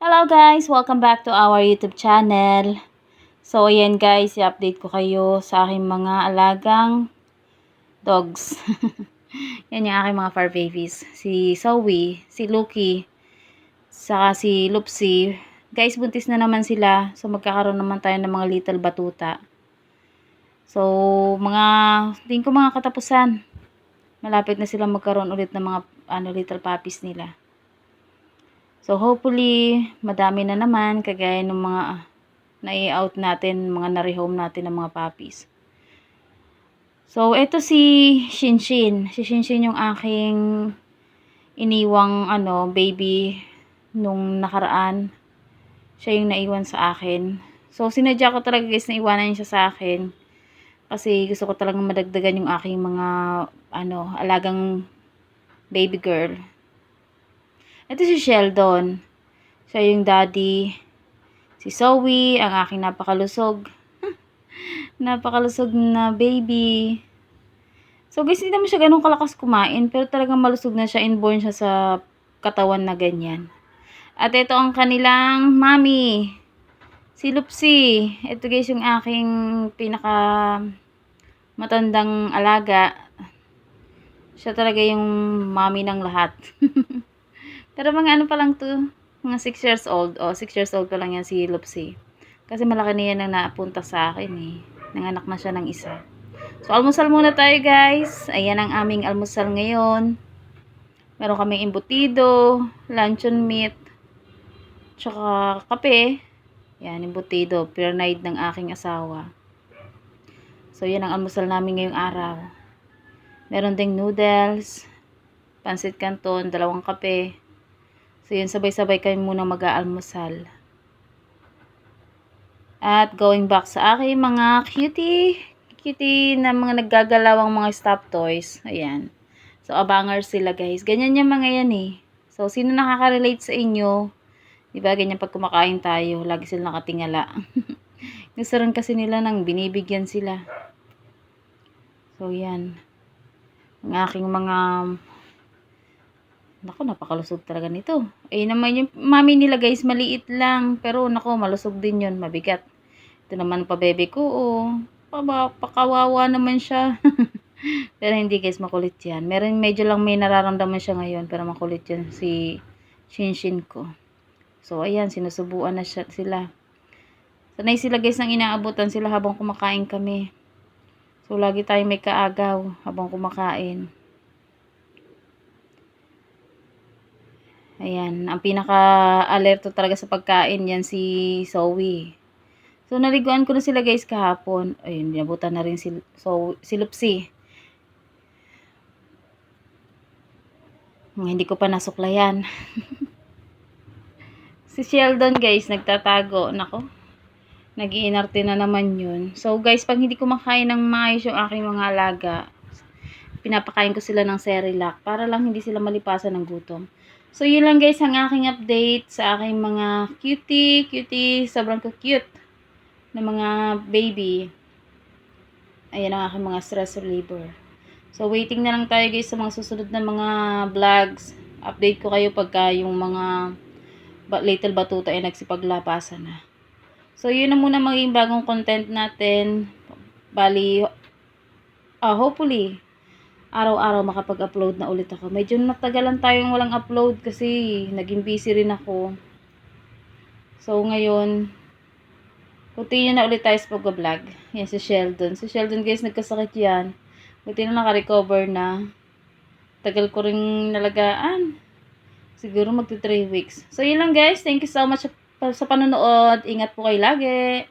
Hello guys! Welcome back to our YouTube channel. So, ayan guys, i-update ko kayo sa aking mga alagang dogs. yan yung aking mga fur babies. Si Zoe, si Lucky, saka si Lupsi. Guys, buntis na naman sila. So, magkakaroon naman tayo ng mga little batuta. So, mga, tingin ko mga katapusan. Malapit na sila magkaroon ulit ng mga ano, little puppies nila. So, hopefully, madami na naman, kagaya ng mga nai-out natin, mga na-rehome natin ng mga puppies. So, ito si Shinshin. Si Shinshin yung aking iniwang ano, baby nung nakaraan. Siya yung naiwan sa akin. So, sinadya ko talaga guys na iwanan siya sa akin. Kasi gusto ko talagang madagdagan yung aking mga ano, alagang baby girl. Ito si Sheldon. Siya yung daddy. Si Zoe, ang aking napakalusog. napakalusog na baby. So guys, hindi naman siya ganun kalakas kumain. Pero talagang malusog na siya. Inborn siya sa katawan na ganyan. At ito ang kanilang mami. Si Lupsi. Ito guys yung aking pinaka matandang alaga. Siya talaga yung mami ng lahat. Pero mga ano pa lang to, mga 6 years old. O, oh, 6 years old pa lang yan si Lupsi. Kasi malaki na yan ang napunta sa akin eh. Nanganak na siya ng isa. So, almusal muna tayo guys. Ayan ang aming almusal ngayon. Meron kaming imbutido, luncheon meat, tsaka kape. Yan, imbutido, pernide ng aking asawa. So, yan ang almusal namin ngayong araw. Meron ding noodles, pansit canton, dalawang kape, So, yun, sabay-sabay kami muna mag-aalmusal. At going back sa aking mga cutie, cutie na mga naggagalawang mga stop toys. Ayan. So, abangers sila guys. Ganyan yung mga yan eh. So, sino nakaka-relate sa inyo? Diba, ganyan pag kumakain tayo, lagi sila nakatingala. Gusto rin kasi nila nang binibigyan sila. So, yan. Ang aking mga Nako, napakalusog talaga nito. Eh naman yung mami nila guys, maliit lang. Pero nako, malusog din yun, mabigat. Ito naman pa bebe ko, oh. Pakawawa naman siya. pero hindi guys, makulit yan. Meron medyo lang may nararamdaman siya ngayon, pero makulit yan si Shinshin ko. So, ayan, sinusubuan na siya, sila. Sanay sila guys nang inaabutan sila habang kumakain kami. So, lagi tayong may kaagaw habang kumakain. Ayan, ang pinaka-alerto talaga sa pagkain yan si Zoe. So, naliguan ko na sila guys kahapon. Ayun, nabutan na rin si, so, si Lupsi. Hindi ko pa nasuklayan. si Sheldon guys, nagtatago. Nako, nag-iinarte na naman yun. So guys, pag hindi ko makain ng maayos yung aking mga alaga, pinapakain ko sila ng Cerelac para lang hindi sila malipasan ng gutom. So, yun lang guys ang aking update sa aking mga cutie, cutie, sobrang cute na mga baby. Ayan ang aking mga stress reliever. So, waiting na lang tayo guys sa mga susunod na mga vlogs. Update ko kayo pagka yung mga little batuta ay nagsipaglapasan na. So, yun na muna maging bagong content natin. Bali, uh, hopefully, araw-araw makapag-upload na ulit ako. Medyo natagalan tayong walang upload kasi naging busy rin ako. So, ngayon, continue na ulit tayo sa pag-vlog. Yan si Sheldon. Si Sheldon guys, nagkasakit yan. Buti na naka-recover na. Tagal ko rin nalagaan. Siguro magti 3 weeks. So, yun lang guys. Thank you so much sa panonood. Ingat po kayo lagi.